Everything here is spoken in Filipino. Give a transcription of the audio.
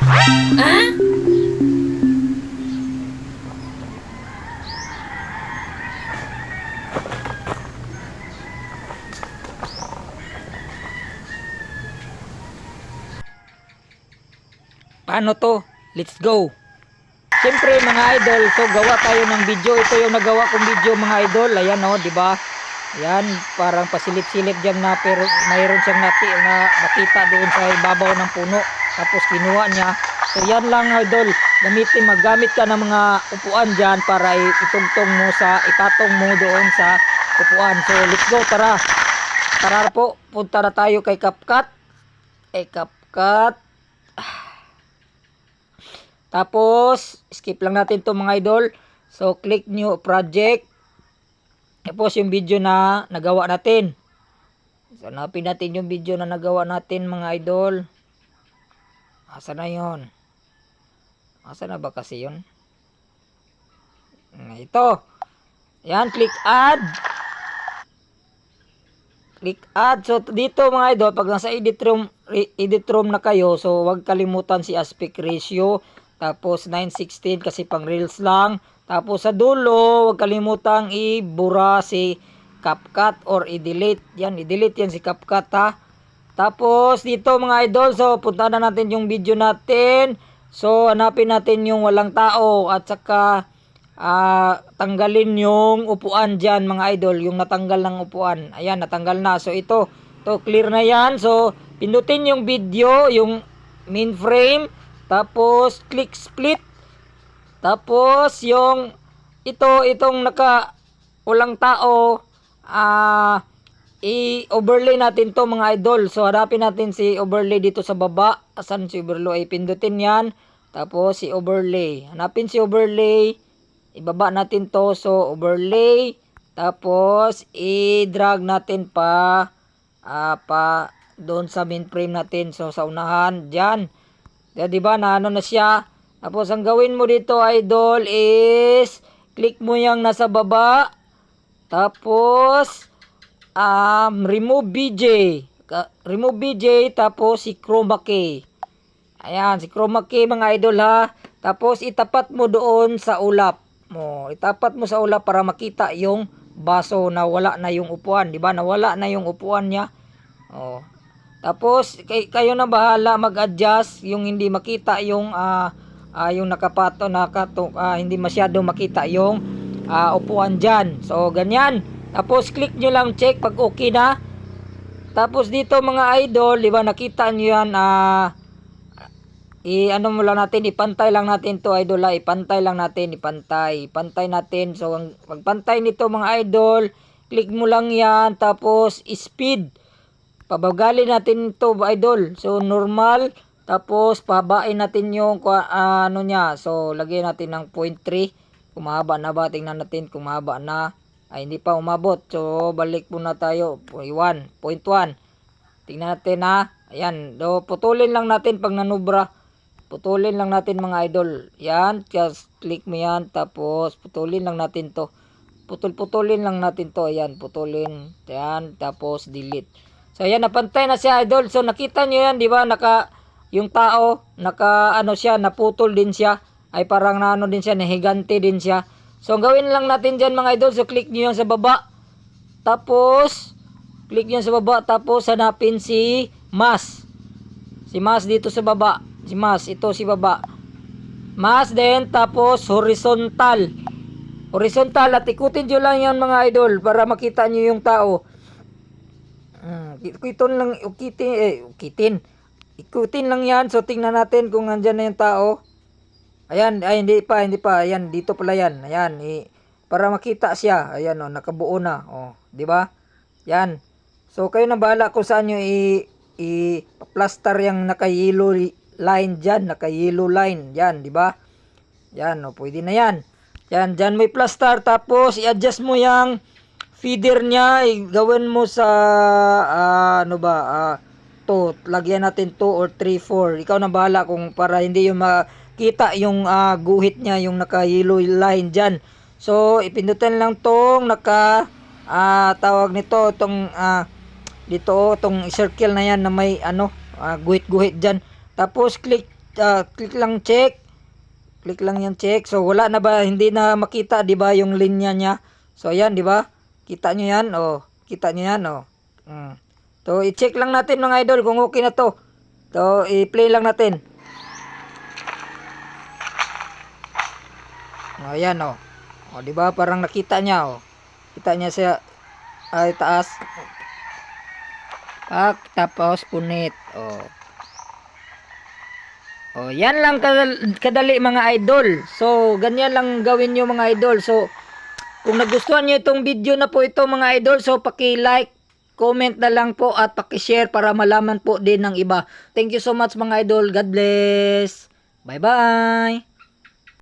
Paano to? Let's go. Siyempre mga idol, so gawa tayo ng video. Ito yung nagawa kong video mga idol. Ayan oh, di ba? Ayan, parang pasilip-silip diyan na pero mayroon siyang nati na nakita doon sa ibabaw ng puno. Tapos kinuha niya. So yan lang idol. Gamitin, maggamit ka ng mga upuan diyan para itugtong mo sa ipatong mo doon sa upuan. So let's go, tara. Tara po, punta na tayo kay CapCut. Eh CapCut. Tapos, skip lang natin to mga idol. So, click new project. Tapos, yung video na nagawa natin. So, hanapin natin yung video na nagawa natin mga idol. Asa na yon? Asa na ba kasi yun? Hmm, Ito. Yan, click add. Click add. So, dito mga idol, pag nasa edit room, edit room na kayo, so, wag kalimutan si aspect ratio. Tapos 916 kasi pang reels lang. Tapos sa dulo, huwag kalimutang ibura si CapCut or i-delete. Yan, i-delete yan si CapCut ha. Tapos dito mga idol, so punta na natin yung video natin. So hanapin natin yung walang tao at saka ah, tanggalin yung upuan dyan mga idol. Yung natanggal ng upuan. Ayan, natanggal na. So ito, to clear na yan. So pindutin yung video, yung main frame. Tapos, click split. Tapos, yung ito, itong naka walang tao, ah, i-overlay natin to mga idol. So, harapin natin si overlay dito sa baba. Asan si overlay? Ay, pindutin yan. Tapos, si overlay. Hanapin si overlay. Ibaba natin to. So, overlay. Tapos, i-drag natin pa, ah, pa doon sa main frame natin. So, sa unahan, dyan. Ya, di ba na ano na siya? Tapos ang gawin mo dito idol is click mo yung nasa baba. Tapos um, remove BJ. Remove BJ tapos si chroma key. Ayan, si chroma key mga idol ha. Tapos itapat mo doon sa ulap mo. Itapat mo sa ulap para makita yung baso na wala na yung upuan, di ba? Nawala na yung upuan niya. Oh. Tapos kay, kayo na bahala mag-adjust yung hindi makita yung ah ah, yung nakapato nakato ah, hindi masyado makita yung ah, upuan diyan. So ganyan. Tapos click nyo lang check pag okay na. Tapos dito mga idol, di ba nakita nyo yan ah i ano mo lang natin ipantay lang natin to idol ha. ipantay lang natin ipantay ipantay natin. So ang pagpantay nito mga idol click mo lang yan tapos speed. Pabagalin natin to idol. So normal tapos pahabain natin yung ah, ano niya. So lagyan natin ng 0.3 kung mahaba na ba? Tingnan natin kung na ay hindi pa umabot. So balik muna tayo. 1 0.1 tingnan natin ha? Ayan. Do putulin lang natin pag nanubra. Putulin lang natin mga idol. Yan just click mo yan. Tapos putulin lang natin to. Putol-putulin lang natin to. Ayan putulin. Yan tapos delete. So ayan napantay na siya idol. So nakita niyo yan, 'di ba? Naka yung tao, naka ano siya, naputol din siya. Ay parang naano din siya, nahigante din siya. So gawin lang natin diyan mga idol, so click niyo yung sa baba. Tapos click niyo sa baba tapos hanapin si Mas. Si Mas dito sa baba. Si Mas, ito si baba. Mas din tapos horizontal. Horizontal at ikutin nyo lang yan mga idol para makita nyo yung tao. Hmm, ikutin lang, ukitin, eh, ukitin. Ikutin lang yan. So, tingnan natin kung nandyan na yung tao. Ayan, ay, hindi pa, hindi pa. Ayan, dito pala yan. Ayan, i, para makita siya. Ayan, oh, nakabuo na. Oh, di ba? Yan. So, kayo na bahala kung saan nyo i, i, plaster yung naka-yellow line dyan. Naka-yellow line. Yan, di ba? Yan, oh, pwede na yan. Yan, dyan may plaster. Tapos, i-adjust mo yung feeder niya. Gawin mo sa, ah, ano ba, ah, to. Lagyan natin 2 or 3, 4. Ikaw na bahala kung para hindi yung makita yung ah, guhit niya, yung naka-yellow line dyan. So, ipindutin lang tong naka, ah, tawag nito, tong, ah, dito, tong circle na yan na may, ano, ah, guhit-guhit dyan. Tapos, click ah, click lang check. Click lang yan check. So wala na ba hindi na makita 'di ba yung linya niya. So ayan 'di ba? Kita nyo yan oh. Kita nyo yan oh. Mm. So i-check lang natin mga idol kung okay na to. So i-play lang natin. Oh, ayan oh. Oh, 'di ba? Parang nakita niya oh. Kita niya sa ay taas. Ah, tapos punit. Oh. Oh, yan lang kadal- kadali mga idol. So, ganyan lang gawin nyo mga idol. So, kung nagustuhan nyo itong video na po ito mga idol, so paki-like, comment na lang po at paki-share para malaman po din ng iba. Thank you so much mga idol. God bless. Bye-bye.